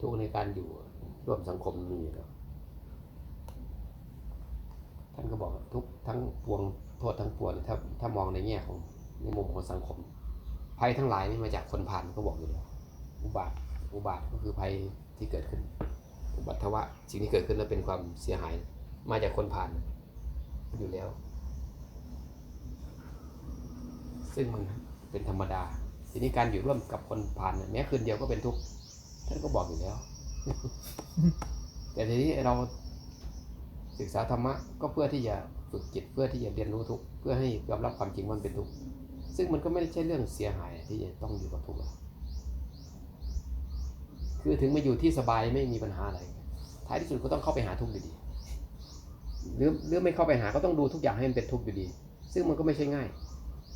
ทุกในการอยู่ร่วมสังคมมีอยู่แล้วท่านก็บอกทุกทั้งปวงโทษทั้งปวงถ้าถ้ามองในแง่ของในมุมของสังคม ภัยทั้งหลายนี่มาจากคนผ่านก็บอกอยู่แล้วอุบาทอุบาทก็คือภัยที่เกิดขึ้น อุบัติวะสิ่งที่เกิดขึ้นแล้วเป็นความเสียหาย มาจากคนผ่านอยู่แล้ว ซึ่งมันเป็นธรรมดาทีนี้การอยู่ร่วมกับคนผ่านแม้คืนเดียวก็เป็นทุกข์ ท่านก็บอกอยู่แล้ว แต่ทีนี้เราศึกษาธรรมะก็เพื่อที่จะฝึกจิตเพื่อที่จะเรียนรู้ทุกเพื่อให้ยอมรับความจริงว่ามันเป็นทุกข์ซึ่งมันก็ไม่ใช่เรื่องเสียหายที่จะต้องอยู่กับทุกข์คือถึงมาอยู่ที่สบายไม่มีปัญหาอะไร ท้ายที่สุดก็ต้องเข้าไปหาทุกข์อยู่ดี หรือหรือไม่เข้าไปหาก็ต้องดูทุกอย่างให้มันเป็นทุกข์อยู่ดี ซึ่งมันก็ไม่ใช่ง่าย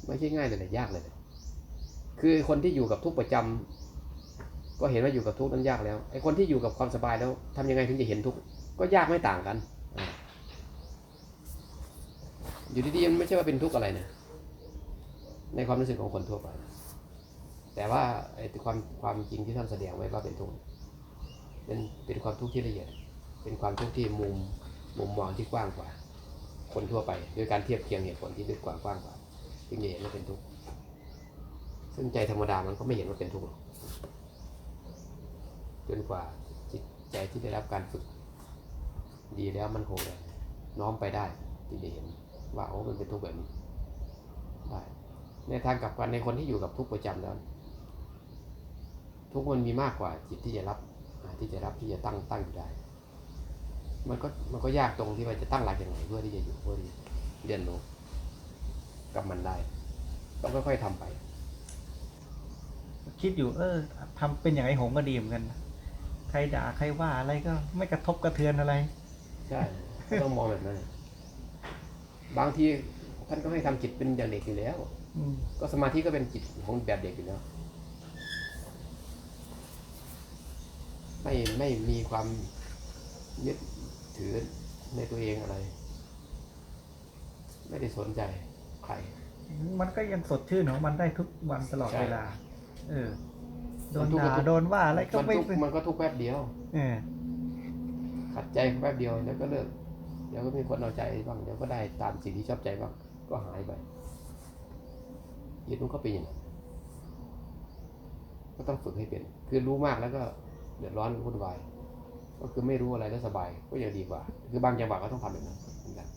ไม่ใช่ง่ายเลยแหละยากเลย คือคนที่อยู่กับทุกข์ประจำ ก็เห็นว่าอยู่กับทุกข์นั้นยากแล้วไอ้คนที่อยู่กับความสบายแล้วทำยังไงถึงจะเห็นทุกข์ก็ยากไม่ต่างกันอ่าอยู่ดีๆมันไม่ใช่ว่าเป็นทุกข์อะไรนะในความรู้สึกของคนทั่วไป แต่ว่าไอ้ความความจริงที่ท่านแสดงไว้ว่าเป็นทุกข์เป็นเป็นความทุกข์ที่ละเอียด เป็นความทุกข์ที่มุมมุมมองที่กว้างกว่า คนทั่วไปด้วยการเทียบเคียงเหตุผลที่ลึกกว่ากว้างกว่าจึงจะเห็นว่าเป็นทุกข์ซึ่งใจธรรมดามันก็ไม่เห็นว่าเป็นทุกข์หรอก จนกว่าจิตใจที่ได้รับการฝึก ดีแล้วมันคงเลยน้อมไปได้จึงจะเห็น ว่าโอ้มันเป็นทุกข์แบบนี้ได้ในทางกลับกันในคนที่อยู่กับทุกข์ประจำแล้วทุกข์มันมีมากกว่าจิตที่จะรับที่จะรับที่จะตั้งตั้งอยู่ได้ มันก็มันก็ยากตรงที่ว่าจะตั้งหลักอย่างไรเพื่อที่จะอยู่เพื่อที่เรียนรู้กับมันได้ต้องค่อยๆทำไป คิดอยู่เออทำเป็นอย่างไอ้หงก็ดีเหมือนกันนะ รด่าใครว่าอะไรก็ไม่กระทบกระเทือนอะไร ใช่ก็ต้องมองแบบนั้น บางทีท่านก็ให้ทำจิตเป็นอย่างเด็กอยู่แล้วอืมก็สมาธิก็เป็นจิตของแบบเด็กอยู่แล้ว ไม่ไม่มีความยึดถือในตัวเองอะไร ไม่ได้สนใจใคร มันก็ยังสดชื่นของมันได้ทุกวันตลอดใช่เวลา เออ โดมันนทุกข์ด่ามันทุกข์โดนว่าอะไรก็มันไม่ทุกข์มันก็ทุกข์แป๊บเดียวเออขัดใจแป๊บเดียวแล้วก็เลิกเดี๋ยวก็มีคนเอาใจบ้างเดี๋ยวก็ได้ตามสิ่งที่ชอบใจบ้างก็หายไปจิตมันก็เป็นอย่างนั้นก็ต้องฝึกให้เป็น คือรู้มากแล้วก็เดือดร้อนวุ่นวาย ก็คือไม่รู้อะไรแล้วสบายก็ยังดีกว่า คือบางจังหวะก็ต้องทำแบบนั้นเหมือนกัน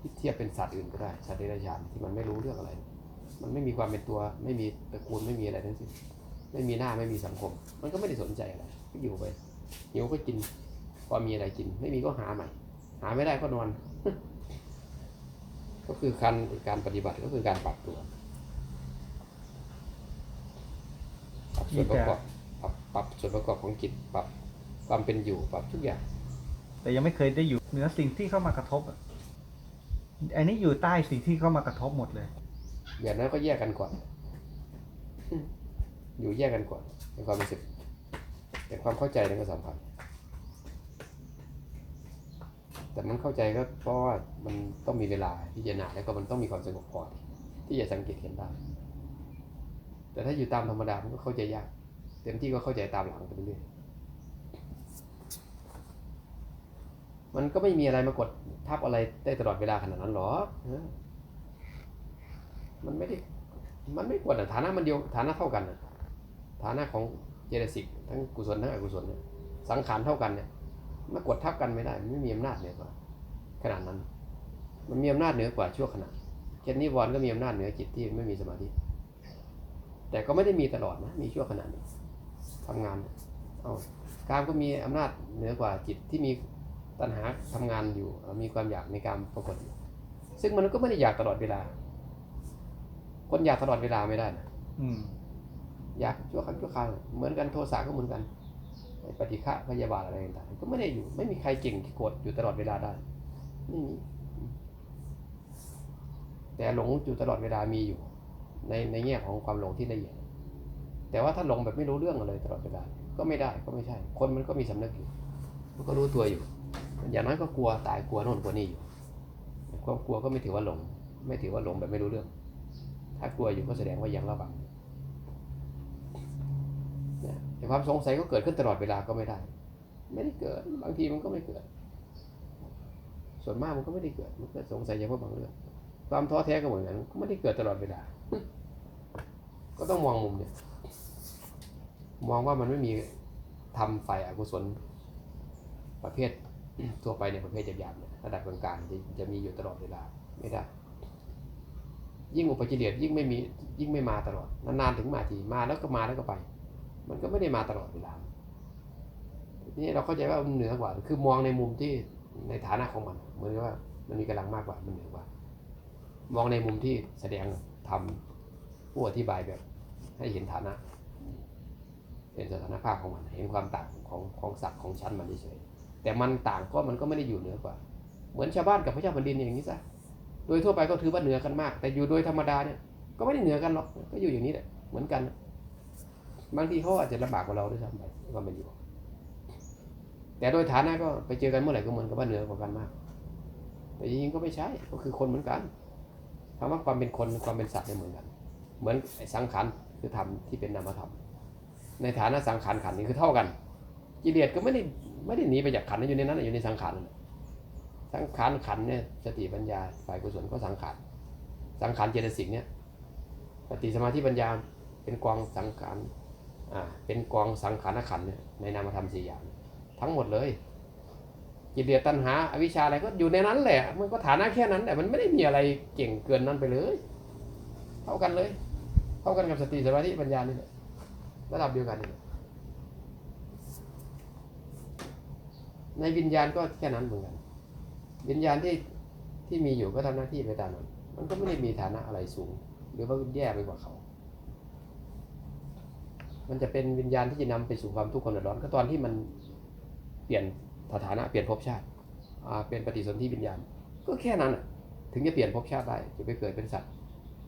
ที่เทียบเป็นสัตว์อื่นก็ได้ สัตว์เดรัจฉานที่มันไม่รู้เรื่องอะไร มันไม่มีความเป็นตัวไม่มีตระกูลไม่มีอะไรทั้งสิ้นไม่มีหน้าไม่มีสังคม มันก็ไม่ได้สนใจอะไรก็อยู่ไปหิวก็กิน พอมีอะไรกิน ไม่มีก็หาใหม่ หาไม่ได้ก็นอน ก็คือการการปฏิบัติก็คือการปรับตัวปรับส่วนประกอบปรับปรับส่วนประกอบของจิตปรับความเป็นอยู่ปรับทุกอย่าง แต่ยังไม่เคยได้อยู่เหนือสิ่งที่เข้ามากระทบอะอันนี้อยู่ใต้สิ่งที่เข้ามากระทบหมดเลย อย่างนั้นก็แยกกันก่อน อยู่แยกกันก่อนในความรู้สึกแต่ความเข้าใจนั้นก็สำคัญแต่มันเข้าใจก็เพราะว่ามันต้องมีเวลาพิจารณาแล้วก็มันต้องมีความสงบพอที่จะสังเกตเห็นได้แต่ถ้าอยู่ตามธรรมดามันก็เข้าใจยากเต็มที่ก็เข้าใจตามหลังไปเรื่อยมันก็ไม่มีอะไรมากดทับอะไรได้ตลอดเวลาขนาดนั้นหรอกเออ มันไม่ได้มันไม่ควรอะฐานะมันเดียวฐานะเท่ากันฐานะของเจตสิกทั้งกุศลทั้งอกุศลเนี่ยสังขารเท่ากันเนี่ยมากดทับกันไม่ได้มันไม่มีอำนาจเหนือกว่าขนาดนั้น มันมีอำนาจเหนือกว่าชั่วขณะเช่นนิวรณ์ก็มีอำนาจเหนือจิตที่ไม่มีสมาธิแต่ก็ไม่ได้มีตลอดนะมีชั่วขณะหนึ่งทำงานเอากามก็มีอำนาจเหนือกว่าจิตที่มีตัณหาทำงานอยู่มีความอยากในการปรากฏ ซึ่งมันก็ไม่ได้อยากตลอดเวลา คนอยากตลอดเวลาไม่ได้นะอืม อยากชั่วครั้งชั่วคราวเหมือนกันโทสะก็เหมือนกันไอ้ปฏิฆะพยาบาทอะไรต่างๆก็ไม่ได้อยู่ ไม่มีใครเก่งที่โกรธอยู่ตลอดเวลาได้ไม่มีแต่หลงอยู่ตลอดเวลามีอยู่ ในในแง่ของความหลงที่ละเอียดแต่ว่าถ้าหลงแบบไม่รู้เรื่องเลยตลอดเวลา ก็ไม่ได้ก็ไม่ใช่ คนมันก็มีสำนึกอยู่ มันก็รู้ตัวอยู่ อย่างนั้นก็กลัวตายกลัวโน่นกลัวนี่อยู่ ความกลัวก็ไม่ถือว่าหลง ไม่ถือว่าหลงแบบไม่รู้เรื่อง ถ้ากลัวอยู่ก็แสดงว่ายังระวังนี่ความสงสัยก็เกิดขึ้นตลอดเวลาก็ไม่ได้ ไม่ได้เกิด บางทีมันก็ไม่เกิด ส่วนมากมันก็ไม่ได้เกิด มันเกิดสงสัยเฉพาะบางเรื่อง ความท้อแท้ก็เหมือนกันก็ไม่ได้เกิดตลอดเวลา ก็ต้องมองมุมเนี่ย มองว่ามันไม่มีทำฝ่ายอกุศลประเภททั่วไปในประเภทหยาบๆเนี่ยระดับกลางๆจะจะมีอยู่ตลอดเวลาไม่ได้ ยิ่งอุปจิเลสยิ่งไม่มียิ่งไม่มาตลอดนานๆถึงมาทีมาแล้วก็มาแล้วก็ไป มันก็ไม่ได้มาตลอดเวลาทีนี่เราเข้าใจว่ามันเหนือกว่า คือมองในมุมที่ในฐานะของมันเหมือนกับว่ามันมีกำลังมากกว่ามันเหนือกว่า มองในมุมที่แสดงทำผู้อธิบายแบบ ให้เห็นฐานะเป็นสถานภาพของมัน เห็นความต่างของของศักดิ์ของชั้นมันเฉยแต่มันต่างก็มันก็ไม่ได้อยู่เหนือกว่า เหมือนชาวบ้านกับพระเจ้าแผ่นดินอย่างนี้ซะ โดยทั่วไปก็ถือว่าเหนือกันมาก แต่อยู่โดยธรรมดาเนี่ยก็ไม่ได้เหนือกันหรอกก็อยู่อย่างนี้แหละเหมือนกัน บางทีเขาอาจจะลำบากกว่าเราด้วยซ้ำไปก็ไม่อยู่แต่โดยฐานะก็ไปเจอกันเมื่อไหร่ก็เหมือนกับว่าเหนือกว่ากันมาก แต่จริงๆก็ไม่ใช่ก็คือคนเหมือนกันคำว่าความเป็นคนความเป็นสัตว์เนี่ยเหมือนกัน เหมือนสังขารคือธรรมที่เป็นนามธรรมในฐานะสังขารขันนี่คือเท่ากันกิเลสก็ไม่ได้ไม่ได้หนีไปจากขันธ์นอยู่ในนั้นอยู่ในสังขารนั่นแหละ สังขารขันเนี่ยสติปัญญาฝ่ายกุศลก็สังขารสังขารเจตสิกเนี่ยสติสมาธิปัญญาเป็นกองสังขารอ่าเป็นกองสังขารขันเนี่ยในนามธรรมสี่อย่าง ทั้งหมดเลยกิเลสตัณหาอวิชชาอะไรก็อยู่ในนั้นแหละ มันก็ฐานะแค่นั้นแต่มันไม่ได้มีอะไรเก่งเกินนั้นไปเลย เท่ากันเลย เท่ากันกับสติสมาธิปัญญานี่แหละระดับเดียวกันนี่ในวิญญาณก็แค่นั้นเหมือนกัน วิญญาณที่ที่มีอยู่ก็ทำหน้าที่ไปตามนั้นมันก็ไม่ได้มีฐานะอะไรสูง หรือว่าแย่ไปกว่าเขา มันจะเป็นวิญญาณที่จะนำไปสู่ความทุกข์ความเดือดร้อนก็ตอนที่มันเปลี่ยนสถานะเปลี่ยนภพชาติเป็นปฏิสนธิวิญญาณ ก็แค่นั้นน่ะถึงจะเปลี่ยนภพชาติได้จะไปเกิดเป็นสัตว์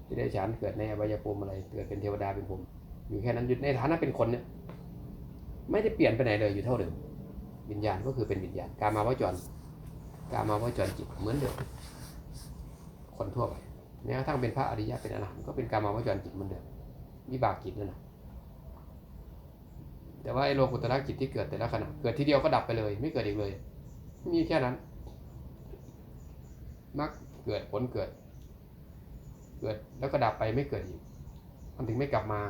ที่ได้ฉานเกิดในอบายภูมิอะไรเกิดเป็นเทวดาเป็นภูมิอยู่แค่นั้นอยู่ในฐานะเป็นคนเนี่ยไม่ได้เปลี่ยนไปไหนเลยอยู่เท่าเดิมวิญญาณก็คือเป็นวิญญาณการมาวจร กามาวจรจิตเหมือนเดิมคนทั่วไปแม้กระทั่งเป็นพระอริยะเป็นอรหันต์ก็เป็นกามาวจรจิตเหมือนเดิมวิบากจิตนั่นแหละแต่ว่าไอ้โลกุตระจิตที่เกิดแต่ละขณะเกิดทีเดียวก็ดับไปเลย ไม่เกิดอีกเลย มีแค่นั้นมักเกิดผลเกิด เกิดแล้วก็ดับไปไม่เกิดอีกมันถึงไม่กลับมา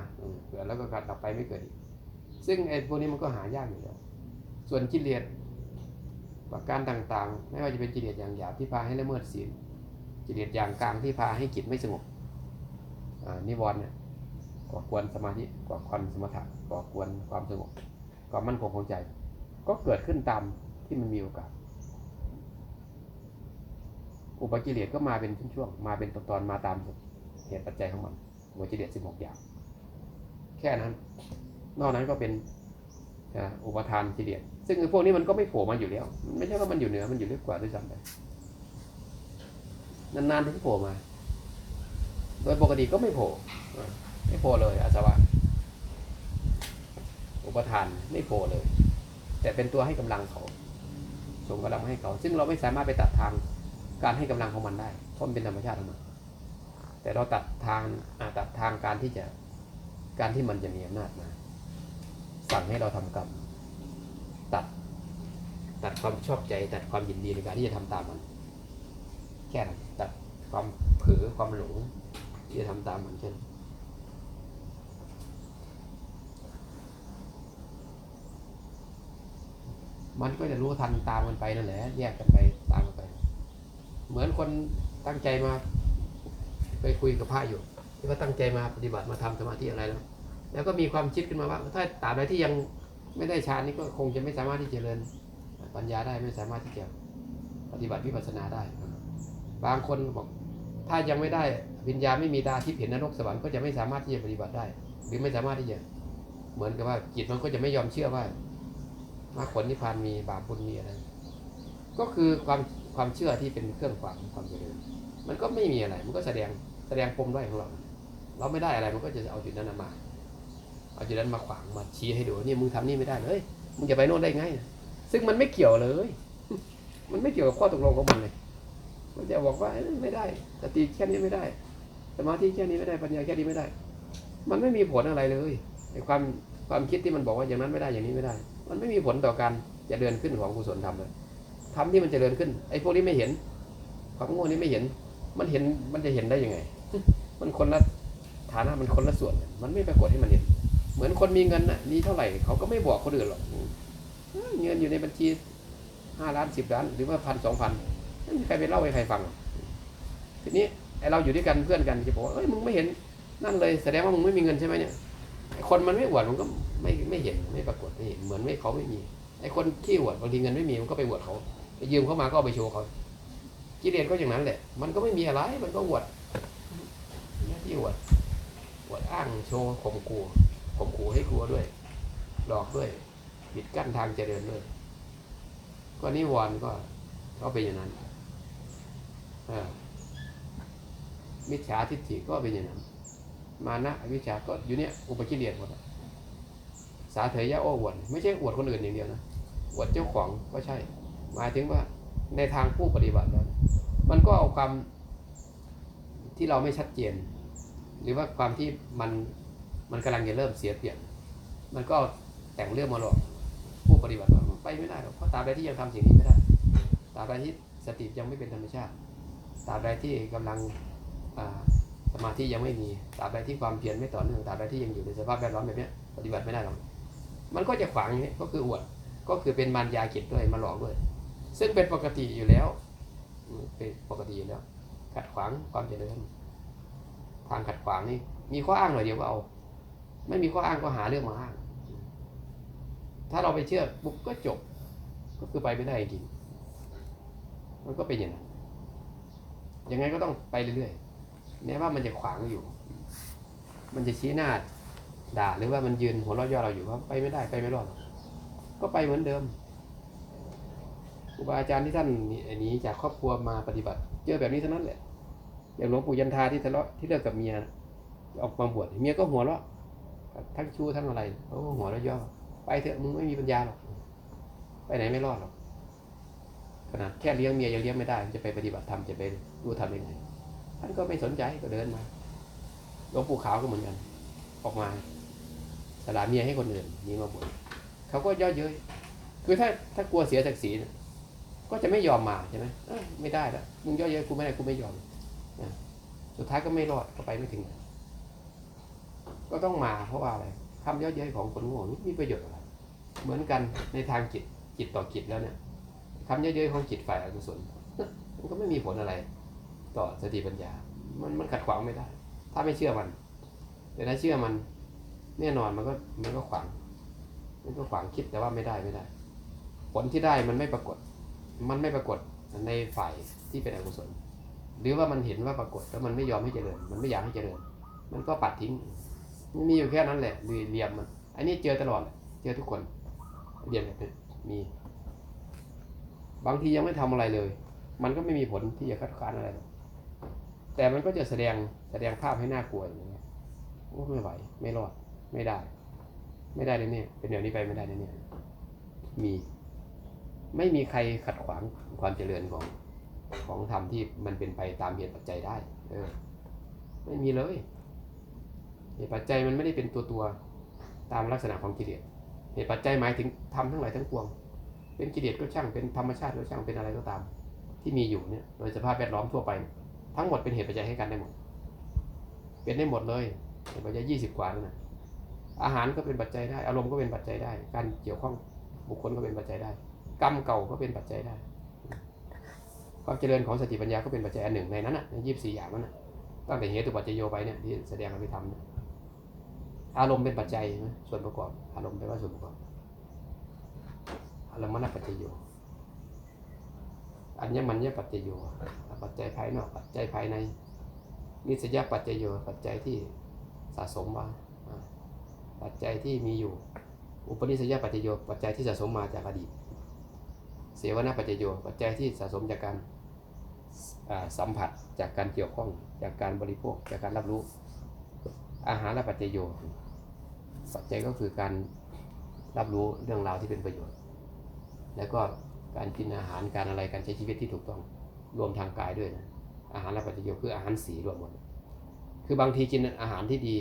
เกิดแล้วก็ดับไปไม่เกิดอีกซึ่งไอ้พวกนี้มันก็หายากอยู่แล้ว ส่วนกิเลส ประการต่างๆ ไม่ว่าจะเป็นกิเลสอย่างหยาบที่พาให้ละเมิดศีลกิเลสอย่างกลางที่พาให้จิตไม่สงบอ่านิวรณ์เนี่ยก่อกวนสมาธิก่อกวนสมถะก่อกวนความสงบความมั่นคงของใจ ก็เกิดขึ้นตามที่มันมีโอกาส อุปกิเลสก็มาเป็นช่วงๆมาเป็นตอนๆมาตามเหตุปัจจัยของมันอุปกิเลสสิบหกอย่าง แค่นั้น นอกนั้นก็เป็น อ่าอุปทานกิเลสซึ่งไอ้พวกนี้มันก็ไม่โผล่มาอยู่แล้ว มันไม่ใช่ว่ามันอยู่เหนือมันอยู่ลึกกว่าด้วยซ้ำไปนานๆถึงโผล่มา โดยปกติก็ไม่โผล่ไม่โผล่เลยอาสวะอุปทานไม่โผล่เลย แต่เป็นตัวให้กำลังเขาส่งกำลังให้เขา ซึ่งเราไม่สามารถไปตัดทางการให้กำลังของมันได้เพราะมันเป็นธรรมชาติของมันแต่เราตัดทางตัดทางการที่จะการที่มันจะมีอำนาจมา สั่งให้เราทำกรรมตัด ตัดความชอบใจ ตัดความยินดีในการที่จะทำตามมัน แค่นั้นตัดความเผลอความหลงที่จะทำตามมันเช่นมันก็จะรู้ทันตามกันไปนั่นแหละ แยกกันไปตามกันไป เหมือนคนตั้งใจมา ไปคุยกับพระอยู่ที่ว่าตั้งใจมาปฏิบัติมาทำสมาธิอะไรแล้ว แล้วก็มีความคิดขึ้นมาว่า ถ้าตราบใดที่ยังไม่ได้ฌานนี้ก็คงจะไม่สามารถที่จะเจริญปัญญาได้ไม่สามารถที่จะปฏิบัติวิปัสสนาได้ บางคนบอกถ้ายังไม่ได้วิญญาไม่มีตาที่เห็นนรกสวรรค์ก็จะไม่สามารถที่จะปฏิบัติได้ หรือไม่สามารถที่จะเหมือนกับว่าจิตมันก็จะไม่ยอมเชื่อว่ามรรคผลนิพพานมีบาปบุญมีอะไรก็คือความความเชื่อที่เป็นเครื่องขวางความเจริญมันก็ไม่มีอะไร มันก็แสดงแสดงปมด้อยของเรา เราไม่ได้อะไรมันก็จะเอาจุดนั้นมา จุดนั้นมาขวางมาชี้ให้ดูนี่มึงทำนี่ไม่ได้เลยมึงจะไปโน่นได้ไงซึ่งมันไม่เกี่ยวเลย มันไม่เกี่ยวกับข้อตกลงของมันเลยมันจะบอกว่าไม่ได้สติแค่นี้ไม่ได้สมาธิแค่นี้ไม่ได้ปัญญาแค่นี้ไม่ได้ มันไม่มีผลอะไรเลยไอ้ความความคิดที่มันบอกว่าอย่างนั้นไม่ได้อย่างนี้ไม่ได้ มันไม่มีผลต่อการเจริญขึ้นของกุศลธรรมเลยธรรมที่มันเจริญขึ้น ไอ้พวกนี้ไม่เห็นความโง่นี้ไม่เห็น มันเห็นมันจะเห็นได้ยังไง มันคนละฐานะมันคนละส่วน มันไม่ปรากฏให้มันเห็น เหมือนคนมีเงินน่ะมีเท่าไหร่เขาก็ไม่บอกคนอื่นหรอกอืมเงินอยู่ในบัญชีห้าล้านสิบล้าน หรือว่าพันสองพันไม่มีใครไปเล่าให้ใครฟัง ทีนี้ไอเราอยู่ด้วยกันเพื่อนกันจะบอกเอ้ยมึงไม่เห็นนั่นเลยแสดงว่ามึงไม่มีเงินใช่ไหมเนี่ยไอคนมันไม่อวดมันก็ไม่ไม่เห็นไม่ปรากฏไม่เห็นเหมือนไม่เขาไม่มีไอคนขี้อวดบางทีเงินไม่มีมันก็ไปอวดเขาไปยืมเขามาก็เอาไปโชว์เขากิเลสก็อย่างนั้นแหละ มันก็ไม่มีอะไรมันก็อวดน้าที่อวดอวดอ้างโชว์ข่มขู่ ข่มขู่ให้กลัวด้วย หลอกด้วยปิดกั้นทางเจริญด้วย ก็นิวรณ์ก็ก็เป็นอย่างนั้นมิจฉาทิฏฐิก็เป็นอย่างนั้น มานะวิชาก็อยู่เนี่ยอุปกิเลสหมดสาเถยะโอ้อวดไม่ใช่อวดคนอื่นอย่างเดียวนะอวดเจ้าของก็ใช่ หมายถึงว่าในทางผู้ปฏิบัติแล้ว มันก็เอาความที่เราไม่ชัดเจน หรือว่าความที่มัน มันกำลังจะเริ่มเสียเปรียบมันก็แต่งเรื่องมาหลอกผู้ปฏิบัติว่าไปไม่ได้หรอกเพราะตราบใดที่ยังทำสิ่งนี้ไม่ได้ตราบใดที่สติยังไม่เป็นธรรมชาติตราบใดที่กำลังสมาธิยังไม่มีตราบใดที่ความเพียรไม่ต่อเนื่องตราบใดที่ยังอยู่ในสภาพแวดล้อมแบบนี้ปฏิบัติไม่ได้หรอกมันก็จะขวางอย่างนี้ก็คืออวดก็คือเป็นมารยากิจด้วยมาหลอกด้วย ซึ่งเป็นปกติอยู่แล้วเป็นปกติอยู่แล้วขัดขวางความเจริญทางขัดขวางนี่มีข้ออ้างหน่อยเดียวก็เอา ไม่มีข้ออ้างก็หาเรื่องมาอ้าง ถ้าเราไปเชื่อปุ๊บก็จบ ก็คือไปไม่ได้จริง มันก็เป็นอย่างนั้น ยังไงก็ต้องไปเรื่อยๆแม้ว่ามันจะขวางอยู่ มันจะชี้หน้าด่าหรือว่ามันยืนหัวเราะย่อเราอยู่ว่าไปไม่ได้ไปไม่รอดกก็ไปเหมือนเดิมครูบาอาจารย์ที่ท่านหนีจากครอบครัวมาปฏิบัติ เจอแบบนี้เท่านั้นแหละอย่างหลวงปู่ยันทาที่ทะเลาะที่เลิกกับเมียออกมาบวชเมียก็หัวเราะ ทั้งชู้ทั้งอะไรโอ้หัวเราะย่อไปเถอะมึงไม่มีปัญญาหรอก ไปไหนไม่รอดหรอกขนาดแค่เลี้ยงเมียยังเลี้ยงไม่ได้จะไปปฏิบัติธรรมจะไปรู้ทำยังไงท่านก็ไม่สนใจก็เดินมาหลวงปู่ขาวก็เหมือนกัน ออกมาสละเมียให้คนอื่นนี่มาบวชเขาก็ย่อเย้ยคือถ้าถ้ากลัวเสียศักดิ์ศรีก็จะไม่ยอมมาใช่ไหมไม่ได้แล้วมึงย่อเย้ยกูไม่ได้กูไม่ยอมนะสุดท้ายก็ไม่รอดก็ไปไม่ถึง ก็ต้องมาเพราะว่าอะไรคำย่อเย้ยของคนโง่ไม่มีประโยชน์อะไรเหมือนกันในทางจิตจิตต่อจิตแล้วเนี่ยคำเยอะๆของจิตฝ่ายอกุศลมันก็ไม่มีผลอะไร ต่อสติปัญญา มันมันขัดขวางไม่ได้ ถ้าไม่เชื่อมัน แต่ถ้าเชื่อมันแน่นอนมันก็มันก็ขวาง มันก็ขวางคิดแต่ว่าไม่ได้ไม่ได้ ผลที่ได้มันไม่ปรากฏ มันไม่ปรากฏในฝ่ายที่เป็นอกุศล หรือว่ามันเห็นว่าปรากฏแล้วมันไม่ยอมให้เจริญ มันไม่อยากให้เจริญ มันก็ปัดทิ้ง มันมีอยู่แค่นั้นแหละหรือเหลี่ยมมัน อันนี้เจอตลอดเจอทุกคนเรียนแบบนี้มี บางทียังไม่ทำอะไรเลย มันก็ไม่มีผลที่จะคัดค้านอะไรแต่มันก็จะแสดงแสดงภาพให้น่ากลัวอย่างเงี้ยโอ้ไม่ไหวไม่รอดไม่ได้ ไม่ได้เลยเนี่ยเป็นเดี๋ยวนี้ไปไม่ได้เลยเนี่ยมีไม่มีใครขัดขวางความเจริญของของธรรมที่มันเป็นไปตามเหตุปัจจัยได้ เออ ไม่มีเลย เหตุปัจจัยมันไม่ได้เป็นตัวตัวตามลักษณะของกิเลสเหตุปัจจัยหมายถึงทำทั้งหลายทั้งปวง เป็นกิเลสก็ช่างเป็นธรรมชาติก็ช่างเป็นอะไรก็ตาม ที่มีอยู่เนี่ยโดยสภาพแวดล้อมทั่วไป ทั้งหมดเป็นเหตุปัจจัยให้กันได้หมด เป็นได้หมดเลยเหตุปัจจัยยี่สิบกว่านั่นนะอาหารก็เป็นปัจจัยได้อารมณ์ก็เป็นปัจจัยได้ การเกี่ยวข้องบุคคลก็เป็นปัจจัยได้ กรรมเก่าก็เป็นปัจจัยได้ความเจริญของสติปัญญาก็เป็นปัจจัยอันหนึ่งในนั้นน่ะในยี่สิบสี่อย่างนั้นน่ะตั้งแต่เหตุปัจจยโยไปเนี่ยที่แสดงอภิธรรมเนี่ย อารมณ์เป็นปัจจัยไหมส่วนประกอบ อารมณ์แปลว่าส่วนประกอบอารมณ์นปัจจยโยอัญญมัญญปัจจยโยปัจจัยภายนอกปัจจัยภายใน นิสยปัจจยโยปัจจัยที่สะสมมาปัจจัยที่มีอยู่ อุปนิสัยปัจจยโยปัจจัยที่สะสมมาจากอดีต เสวนาปัจจยโยปัจจัยที่สะสมจากการสัมผัสจากการเกี่ยวข้องจากการบริโภคจากการรับรู้ อาหารและปัจจยโยปัจจัยก็คือการรับรู้เรื่องราวที่เป็นประโยชน์ แล้วก็การกินอาหารการอะไรการใช้ชีวิตที่ถูกต้องรวมทางกายด้วยนะอาหารและปัจจัยโยคืออาหารสีรวมหมด คือบางทีกินอาหารที่ดี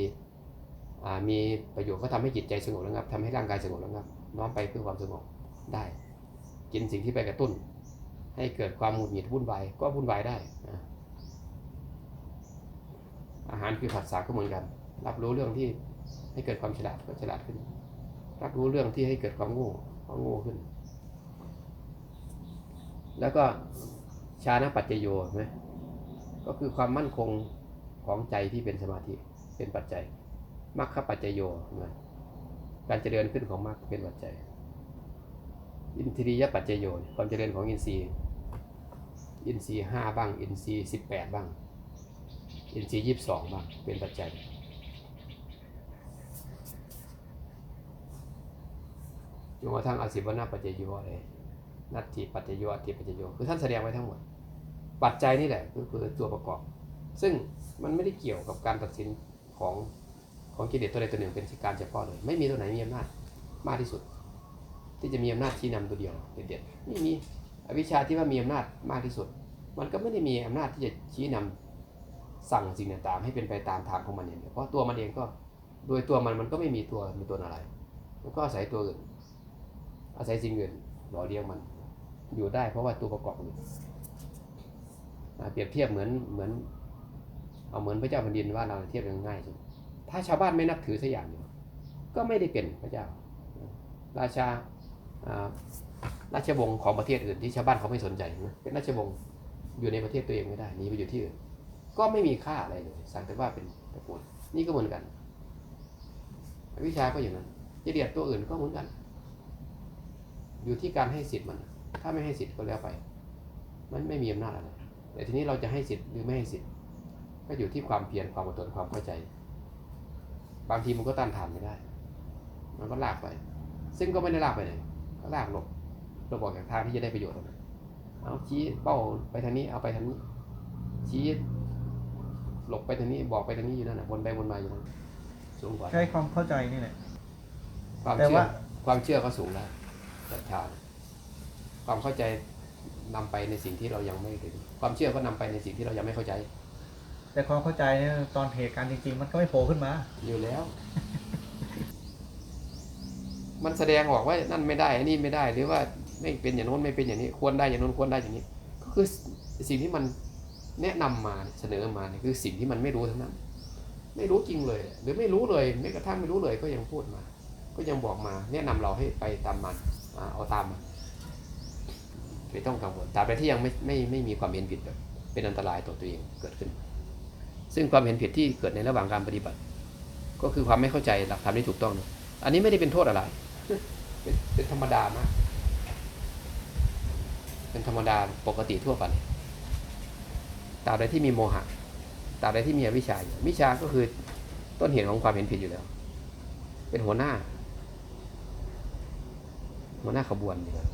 มีประโยชน์ก็ทำให้จิตใจสงบระงับทำให้ร่างกายสงบระงับน้อมไปเพื่อความสงบได้ กินสิ่งที่ไปกระตุ้น ให้เกิดความหงุดหงิดวุ่นวายก็วุ่นวายได้ อาอาหารคือผัสสะก็เหมือนกัน รับรู้เรื่องที่ให้เกิดความฉลาดก็ฉลาดขึ้น รับรู้เรื่องที่ให้เกิดความโง่ก็โง่ขึ้น แล้วก็ชานะปัจจโยเห็นไหมก็คือความมั่นคงของใจที่เป็นสมาธิเป็นปัจจัยมรรคปัจจโยนไหมการเจริญขึ้นของมรรคเป็นปัจจัย อินทรียปัจจโยเนี่ยความเจริญของอินทรีย์ อินทรีย์ห้าบ้าง อินทรีย์สิบแปดบ้าง อินทรีย์ยี่สิบสองบ้างเป็นปัจจัย นกระทั่งอสิวนาปัจจโยอะไรนัตถิปัจจโยอัติปัจจโยคือท่านแสดงไว้ทั้งหมด ปัจจัยนี่แหละก็คือตัวประกอบ ซึ่งมันไม่ได้เกี่ยวกับการตัดสินของของกิเลสตัวใดตัวหนึ่งเป็นการเฉพาะเลย ไม่มีตัวไหนมีอำนาจมากที่สุด ที่จะมีอำนาจชี้นำตัวเดียวเด็ดๆไม่มีอวิชชาที่ว่ามีอำนาจมากที่สุด มันก็ไม่ได้มีอำนาจที่จะชี้นำสั่งสิ่งต่างๆให้เป็นไปตามทางของมันเองเพราะตัวมันเองก็โดยตัวมันมันก็ไม่มีตัวมีตัวอะไร มันก็อาศัยตัวอื่น อาศัยสิ่งอื่นหล่อเลี้ยงมันอยู่ได้เพราะว่าตัวประกอบอื่นเปรียบเทียบเหมือนเหมือน เอาเหมือนพระเจ้าแผ่นดินว่าเราเทียบกันง่ายสุดถ้าชาวบ้านไม่นับถือสักอย่างก็ไม่ได้เป็นพระเจ้า ราชาราชวงศ์ของประเทศอื่นที่ชาวบ้านเขาไม่สนใจนะเป็นราชวงศ์อยู่ในประเทศตัวเองไม่ได้หนีไปอยู่ที่อื่นก็ไม่มีค่าอะไรเลยสักแต่ว่าเป็นตระกูลนี่ก็เหมือนกัน วิชชาก็อย่างนั้นจะเดียดตัวอื่นก็เหมือนกัน อยู่ที่การให้สิทธิ์มัน ถ้าไม่ให้สิทธิ์ก็แล้วไป มันไม่มีอำนาจอะไร แต่ทีนี้เราจะให้สิทธิ์หรือไม่ให้สิทธิ์ ก็อยู่ที่ความเพียรความอดทนความเข้าใจ บางทีมันก็ต้านทานไม่ได้ มันก็ลากไป ซึ่งก็ไม่ได้ลากไปไหนก็ลากหลบหลบออกจากทางที่จะได้ประโยชน์ เอาเอาชี้เป้าไปทางนี้เอาไปทางนี้ ชี้หลบไปทางนี้บอกไปทางนี้อยู่นั่นแหะวนไปวนมาอยู่นั่นสูงกว่าใช้ความเข้าใจนี่แหละความแต่เชื่อว่าความเชื่อก็สูงแล้ว ศรัทธาความเข้าใจนำไปในสิ่งที่เรายังไม่ถึง ความเชื่อก็นำไปในสิ่งที่เรายังไม่เข้าใจ แต่ความเข้าใจเนี่ยตอนเหตุการณ์จริง ๆ มันก็ไม่โผล่ขึ้นมา อยู่แล้ว มันแสดงออกว่านั่นไม่ได้อันนี้ไม่ได้ หรือว่าไม่เป็นอย่างโน้นไม่เป็นอย่างนี้ ควรได้อย่างโน้นควรได้อย่างนี้ ก็คือสิ่งที่มันแนะนำมาเสนอมาเนี่ยคือสิ่งที่มันไม่รู้ทั้งนั้น ไม่รู้จริงเลย หรือไม่รู้เลยแม้กระทั่งไม่รู้เลยก็ยังพูดมา ก็ยังบอกมา แนะนำเราให้ไปตามมันอ่า เอาตามไม่ต้องกังวลตราบใดที่ยังไม่ไม่ไม่มีความเห็นผิดแบบเป็นอันตรายต่อตัวเองเกิดขึ้น ซึ่งความเห็นผิดที่เกิดในระหว่างการปฏิบัติ ก็คือความไม่เข้าใจหลักธรรมที่ถูกต้องนะอันนี้ไม่ได้เป็นโทษอะไรเป็นเป็นธรรมดามาก เป็นธรรมดาปกติทั่วไปตราบใดที่มีโมหะตราบใดที่มีอวิชชาอยู่วิชาก็คือต้นเหตุของความเห็นผิดอยู่แล้ว เป็นหัวหน้า หัวหน้าขบวนเนี่ย